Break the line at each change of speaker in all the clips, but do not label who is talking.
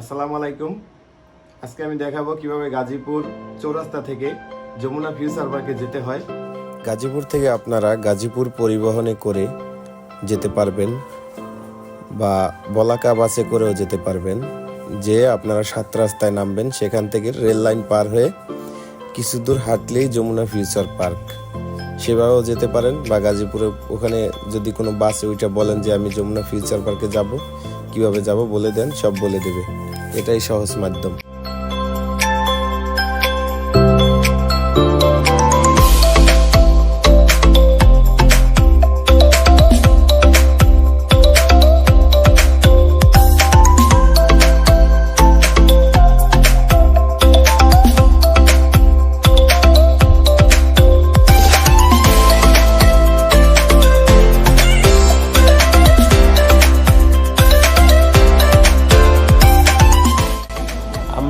আসসালামু আলাইকুম। আজকে আমি দেখাবো কীভাবে গাজীপুর চৌরাস্তা থেকে যমুনা ফিউচার পার্কে যেতে হয়।
গাজীপুর থেকে আপনারা গাজীপুর পরিবহনে করে যেতে পারবেন বা বলাকা বাসে করেও যেতে পারবেন। যে আপনারা সাত রাস্তায় নামবেন, সেখান থেকে রেল লাইন পার হয়ে কিছু দূর হাঁটলেই যমুনা ফিউচার পার্ক সেভাবেও যেতে পারেন বা গাজীপুরে ওখানে যদি কোনো বাসে ওইটা বলেন যে আমি যমুনা ফিউচার পার্কে যাব, কীভাবে যাব বলে দেন, সব বলে দেবে। এটাই সহজ মাধ্যম।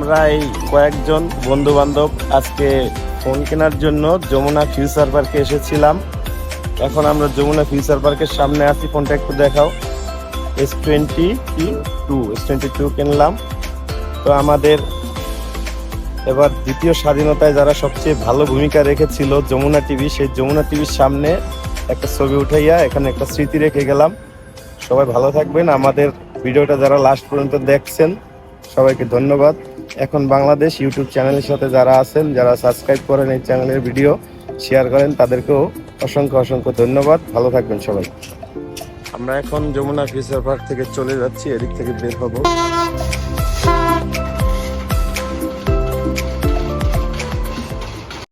এই কয়েকজন বন্ধু বান্ধব আজকে ফোন কেনার জন্য যমুনা ফিউচার পার্কে এসেছিলাম। এখন আমরা যমুনা ফিউচার পার্কের সামনে আছি। ফোনটা একটু দেখাও। S twenty two S twenty two কিনলাম। তো আমাদের এবার দ্বিতীয় স্বাধীনতায় যারা সবচেয়ে ভালো ভূমিকা রেখেছিল যমুনা টিভি, সেই যমুনা টিভির সামনে একটা ছবি উঠাইয়া এখানে একটা স্মৃতি রেখে গেলাম। সবাই ভালো থাকবেন। আমাদের ভিডিওটা যারা লাস্ট পর্যন্ত দেখছেন, সবাইকে ধন্যবাদ। এখন বাংলাদেশ ইউটিউব চ্যানেলের সাথে যারা আছেন, যারা সাবস্ক্রাইব করেন এই চ্যানেলের ভিডিও শেয়ার করেন, তাদেরকেও অসংখ্য অসংখ্য ধন্যবাদ। ভালো থাকবেন সবাই। আমরা এখন যমুনা ফিউচার পার্ক থেকে চলে যাচ্ছি, এদিক থেকে বের হব।